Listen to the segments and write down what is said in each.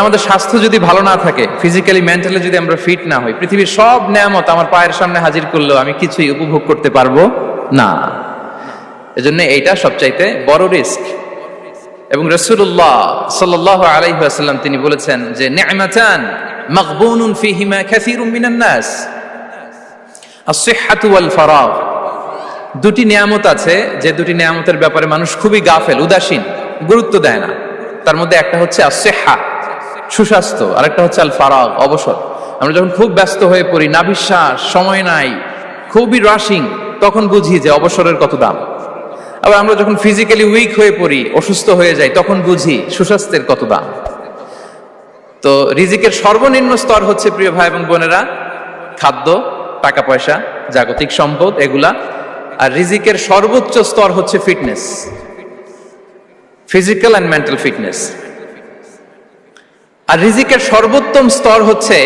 আমাদের স্বাস্থ্য যদি ভালো না থাকে ফিজিক্যালি মেন্টালি যদি আমরা ফিট না হই, পৃথিবীর সব নেয়ামত আমার পায়ের সামনে হাজির করলেও আমি কিছুই উপভোগ করতে পারব না। এজন্য এইটা সবচাইতে বড় রিস্ক। এবং রসুল্লাহ সাল্লাহ আলাইহাল্লাম তিনি বলেছেন যে নেমাচান মকবুনুন ফিহিমা কাসীরুম মিনান নাস। faragh দুটি নিয়ামত আছে, যে দুটি নিয়ামতের ব্যাপারে মানুষ খুবই গাফেল, উদাসীন, গুরুত্ব দেয় না। তার মধ্যে একটা হচ্ছে আসেহা সুস্বাস্থ্য, আরেকটা হচ্ছে আল ফারাগ, অবসর। আমরা যখন খুব ব্যস্ত হয়ে পড়ি নাভিশ্বাস সময় নাই, খুবই রাশিং তখন বুঝি যে অবসরের কত দাম। আবার আমরা যখন ফিজিক্যালি উইক হয়ে পড়ি, অসুস্থ হয়ে যাই, তখন বুঝি সুস্বাস্থ্যের কত দাম। তো রিজিকের সর্বনিম্ন স্তর হচ্ছে, প্রিয় ভাই এবং বোনেরা, খাদ্য টাকা পয়সা জাগতিক সম্পদ, এগুলা। আর রিজিকের সর্বোচ্চ স্তর হচ্ছে fitness physical and mental fitness আর রিজিকের সর্বোত্তম স্তর হচ্ছে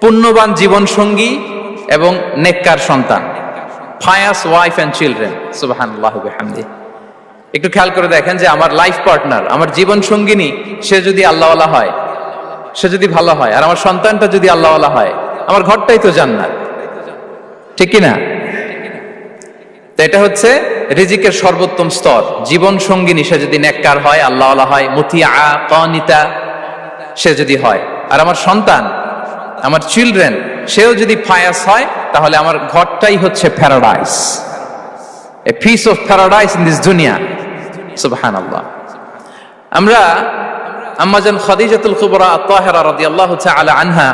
পুণ্যবান জীবন সঙ্গী এবং নেককার সন্তান। ফায়াস ওয়াইফ অ্যান্ড চিলড্রেন সুবাহান্লাহ একটু খেয়াল করে দেখেন যে আমার লাইফ পার্টনার আমার জীবন সঙ্গিনী সে যদি আল্লাহওয়ালা হয়, সে যদি ভালো হয়, আর আমার সন্তানটা যদি আল্লাহওয়ালা হয়, আমার ঘরটাই তো জান্নাত। ঠিক কি না? তো এটা হচ্ছে রিজিকের সর্বোত্তম স্তর। জীবন সঙ্গিনী সে যদি নেককার হয়, আল্লাহওয়ালা হয় মতিয়া কনিতা সে যদি হয়। আর আমার সন্তান, আমার চিলড্রেন সেও যদি ফায়াস হয়, তাহলে আমার ঘরটাই হচ্ছে paradise a piece of paradise in this দুনিয়া সুবহান আল্লাহ আমরা আম্মাজান খাদিজাতুল কুবরা তাহেরা রাদিয়াল্লাহু তাআলা আনহা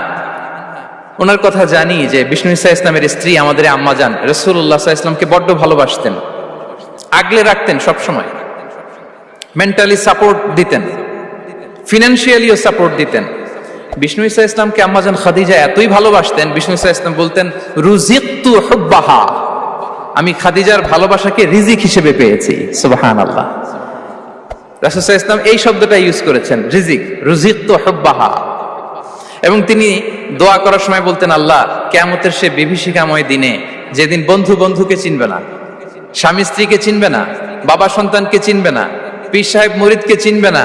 ওনার কথা জানি যে বিষ্ণু ইসা ইসলামের স্ত্রী আমাদের আম্মাজান রসুল্লাহ ইসলামকে বড্ড ভালোবাসতেন। আগলে রাখতেন সব সময় মেন্টালি সাপোর্ট দিতেন। ফিনান্সিয়ালিও সাপোর্ট দিতেন। বিষ্ণু ইসা ইসলামকে আম্মাজান খাদিজা এতই ভালোবাসতেন, বিষ্ণু ইসা ইসলাম বলতেন রুজিকতু হুব্বাহা। আমি খাদিজার ভালোবাসাকে রিজিক হিসেবে পেয়েছি। সুবহান আল্লাহ রাসুসাহ ইসলাম এই শব্দটা ইউজ করেছেন, রিজিক। রুজিকতু হুব্বাহা। এবং তিনি দোয়া করার সময় বলতেন, আল্লাহ কেমতের সে বিভীষিকাময় দিনে যেদিন বন্ধু বন্ধুকে চিনবে না, স্বামী স্ত্রীকে চিনবে না, বাবা সন্তানকে চিনবে না, পীর সাহেব মরিদকে চিনবে না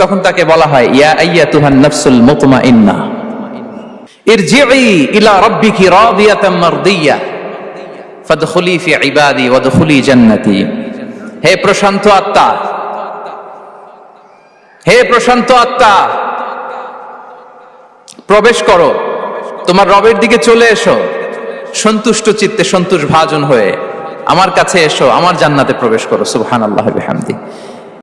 তখন তাকে বলা হয়, ইয়া আইয়া তুহান নফসুল মুতমাইন্না। ইরজিই ইলা রাব্বিকি রাদিয়াতাম মারদিয়া, ফাদখুলি ফি ইবাদি ওয়াদখুলি জান্নাতি। হে প্রশান্ত আত্মা, হে প্রশান্ত আত্মা, প্রবেশ করো। তোমার রবের দিকে চলে এসো। সন্তুষ্ট চিত্তে সন্তোষ ভাজন হয়ে আমার কাছে এসো, আমার জান্নাতে প্রবেশ করো। সুবহান আল্লাহ হামদি